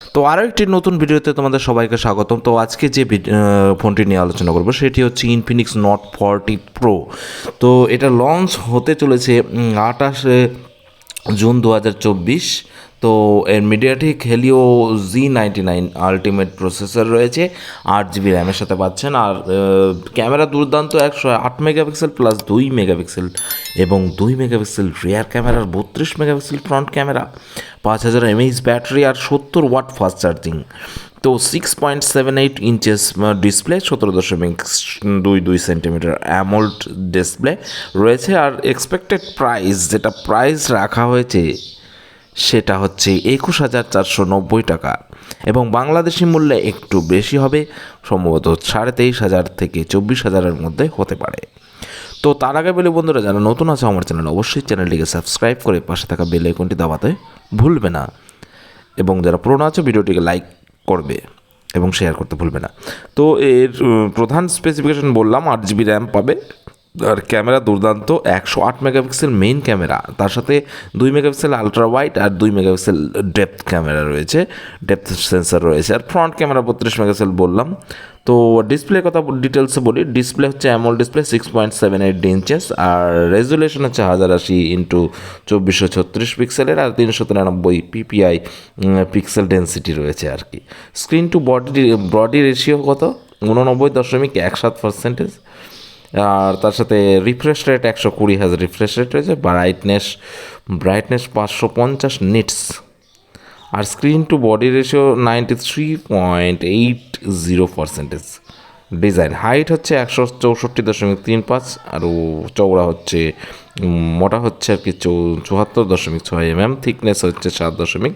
তো আরও একটি নতুন ভিডিওতে তোমাদের সবাইকে স্বাগতম। তো আজকে যে ফোনটি নিয়ে আলোচনা করব সেটি হচ্ছে ইনফিনিক্স নট ফর্টি প্রো তো এটা লঞ্চ হতে চলেছে আঠাশে জুন দু হাজার চব্বিশ। তো এর MediaTek Helio G ninety nine ultimate processor রয়েছে, আট জিবি র্যামের সাথে পাচ্ছেন। আর ক্যামেরা দুর্দান্ত একশো আট মেগাপিক্সেল প্লাস দুই মেগাপিক্সেল এবং দুই মেগাপিক্সেল রিয়ার ক্যামেরার বত্রিশ মেগাপিক্সেল ফ্রন্ট ক্যামেরা পাঁচ হাজার এমএইচ ব্যাটারি আর সত্তর ওয়াট ফাস্ট চার্জিং তো six point seven eight inches display সতেরো দশমিক দুই দুই সেন্টিমিটার অ্যামোল্ড ডিসপ্লে রয়েছে। আর এক্সপেক্টেড প্রাইস যেটা প্রাইস রাখা হয়েছে সেটা হচ্ছে একুশ হাজার চারশো নব্বই টাকা। এবং বাংলাদেশি মূল্যে একটু বেশি হবে, সম্ভবত সাড়ে তেইশ হাজার থেকে চব্বিশ হাজারের মধ্যে হতে পারে। তো তার আগে বলে বন্ধুরা, যারা নতুন আছে আমার চ্যানেল, অবশ্যই চ্যানেলটিকে সাবস্ক্রাইব করে পাশে থাকা বেল আইকনটি দাবাতে ভুলবে না। এবং যারা পুরনো আছে, ভিডিওটিকে লাইক করবে এবং শেয়ার করতে ভুলবে না। তো এর প্রধান স্পেসিফিকেশন বললাম, আট জিবি র্যাম পাবে। আর ক্যামেরা দুর্দান্ত, একশো আট মেগাপিক্সেল মেইন ক্যামেরা, তার সাথে দুই মেগাপিক্সেল আলট্রা ওয়াইড আর দুই মেগাপিক্সেল ডেপথ ক্যামেরা রয়েছে ডেপথ সেন্সার রয়েছে, আর ফ্রন্ট ক্যামেরা বত্রিশ মেগাপিক্সেল বললাম। তো ডিসপ্লে কথা ডিটেলসে বলি ডিসপ্লে হচ্ছে AMOLED display six point seven eight inches আর রেজুলেশন হচ্ছে হাজার আশি ইন্টু চব্বিশশো ছত্রিশ পিক্সেলের আর তিনশো তিরানব্বই পিপিআই পিক্সেল ডেন্সিটি রয়েছে আর কি। Screen to body body ratio কত? উননব্বই দশমিক এক সাত পার্সেন্টেজ আর তার সাথে রিফ্রেশ রেট একশো কুড়ি হাজার রিফ্রেশ রেট রয়েছে ব্রাইটনেস ব্রাইটনেস পাঁচশো পঞ্চাশ nits R screen to body ratio ninety three point eight zero percentage design height হচ্ছে একশো চৌষট্টি দশমিক তিন পাঁচ আর চওড়া হচ্ছে মোটা হচ্ছে আর কি চৌ, চুয়াত্তর দশমিক ছয় এম এম থিকনেস হচ্ছে সাত দশমিক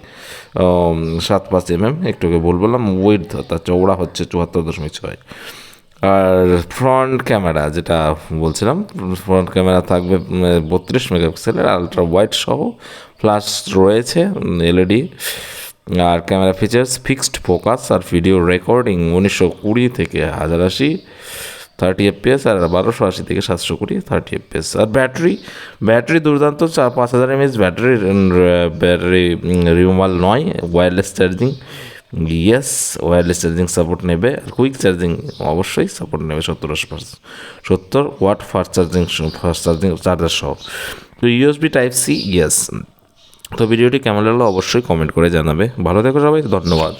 সাত পাঁচ এম এম একটু আগে বল বললাম ওয়েট তার চওড়া হচ্ছে চুয়াত্তর দশমিক ছয়। আর ফ্রন্ট ক্যামেরা যেটা বলছিলাম ফ্রন্ট ক্যামেরা থাকবে বত্রিশ মেগাপিক্সেলের আলট্রা ওয়াইড সহ ফ্ল্যাশ রয়েছে এলইডি আর ক্যামেরা ফিচার্স ফিক্সড ফোকাস আর ভিডিও রেকর্ডিং উনিশশো কুড়ি থেকে হাজার আশি থার্টি এফপিএস আর বারোশো আশি থেকে সাতশো কুড়ি থার্টি এফপিএস আর ব্যাটারি ব্যাটারি দুর্দান্ত চার পাঁচ হাজার এমএস ব্যাটারি ব্যাটারি রিমুভাল নয় wireless charging yes wireless charging support নেবে, আর কুইক চার্জিং অবশ্যই সাপোর্ট নেবে সত্তর আশি পার্সেন্ট সত্তর watt fast charging fast charging charger সহ। তো ইউএসবি টাইপ সি ইয়েস তো ভিডিওটি কেমন লাগল অবশ্যই কমেন্ট করে জানাবে। ভালো থেকো সবাই, ধন্যবাদ।